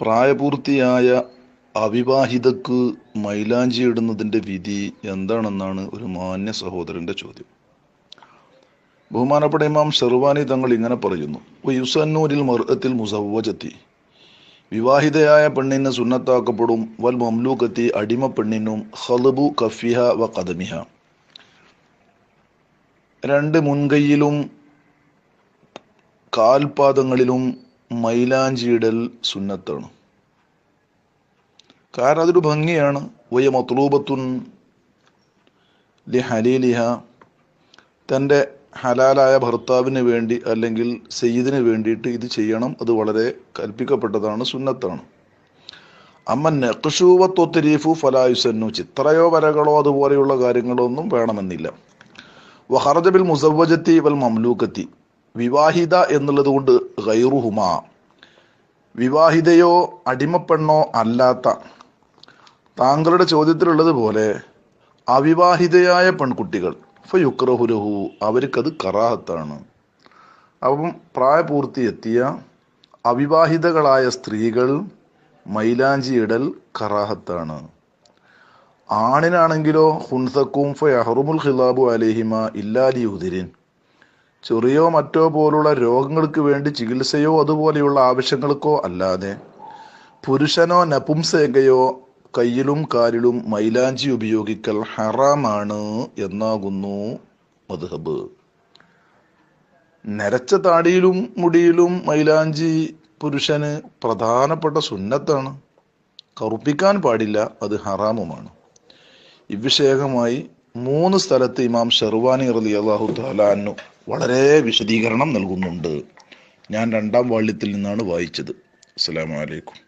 പ്രായപൂർത്തിയായ അവിവാഹിതക്ക് മൈലാഞ്ചി ഇടുന്നതിന്റെ വിധി എന്താണെന്നാണ് ഒരു മാന്യ സഹോദരന്റെ ചോദ്യം. ബഹുമാനപ്പെട്ട ഇമാം ഷെർവാനി തങ്ങൾ ഇങ്ങനെ പറയുന്നു യുസന്നൂരിൽ മർഅത്തിൽ മുസവ്വജത്തി. വിവാഹിതയായ പെണ്ണിന് സുന്നത്താക്കപ്പെടും വൽ മംലൂക്കത്തി അടിമ പെണ്ണിനും ഹലബു കഫിഹ വ കദമിഹ രണ്ട് മുൻകൈയിലും കാൽപാദങ്ങളിലും മൈലാഞ്ചിയിടൽ സുന്നത്താണ്. കാരണം അതൊരു ഭംഗിയാണ്. വയ മത്ലൂബത്തുൻ ലി ഹലീലിഹ തന്റെ ഹലാലായ ഭർത്താവിന് വേണ്ടി അല്ലെങ്കിൽ സെയ്ദിന് വേണ്ടിയിട്ട് ഇത് ചെയ്യണം. അത് വളരെ കൽപ്പിക്കപ്പെട്ടതാണ് സുന്നത്താണ്. അമ്മ നെക്ഷൂവത്വത്തിരീഫു ഫലായുസന്നു ചിത്രയോ വരകളോ അതുപോലെയുള്ള കാര്യങ്ങളോ ഒന്നും വേണമെന്നില്ല വഹറജബിൽ മുസവ്വജത്തി വൽ മംലൂക്കത്തി വിവാഹിത എന്നുള്ളത് കൊണ്ട് ഗൈറുഹുമ. വിവാഹിതയോ അടിമപ്പെണ്ണോ അല്ലാത്ത. താങ്കളുടെ ചോദ്യത്തിലുള്ളത് പോലെ അവിവാഹിതയായ പെൺകുട്ടികൾ ഇപ്പൊ യുക്രഹുരഹു അവർക്കത് കറാഹത്താണ്. അപ്പം പ്രായപൂർത്തി എത്തിയ അവിവാഹിതകളായ സ്ത്രീകൾ മൈലാഞ്ചി ഇടൽ കറാഹത്താണ്. ആണിനാണെങ്കിലോ ഹുൻസക്കും ഫയഹറുമുൽ ഖിലാബു അലേഹിമ ഇല്ലാലി ഉദിരിൻ ചെറിയോ മറ്റോ പോലുള്ള രോഗങ്ങൾക്ക് വേണ്ടി ചികിത്സയോ അതുപോലെയുള്ള ആവശ്യങ്ങൾക്കോ അല്ലാതെ പുരുഷനോ നപുംസേകയോ കയ്യിലും കാലിലും മൈലാഞ്ചി ഉപയോഗിക്കൽ ഹറാമാണ് എന്നാകുന്നു മധുഹബ്. നരച്ച താടിയിലും മുടിയിലും മൈലാഞ്ചി പുരുഷന് പ്രധാനപ്പെട്ട സുന്നത്താണ്. കറുപ്പിക്കാൻ പാടില്ല അത് ഹറാമുമാണ്. ഇവിഷയകമായി മൂന്ന് സ്ഥലത്ത് ഇമാം ഷെർവാനി റലി അള്ളാഹു താലാനു വളരെ വിശദീകരണം നൽകുന്നുണ്ട്. ഞാൻ രണ്ടാം വാള്യത്തിൽ നിന്നാണ് വായിച്ചത്. അസ്സലാമു അലൈക്കും.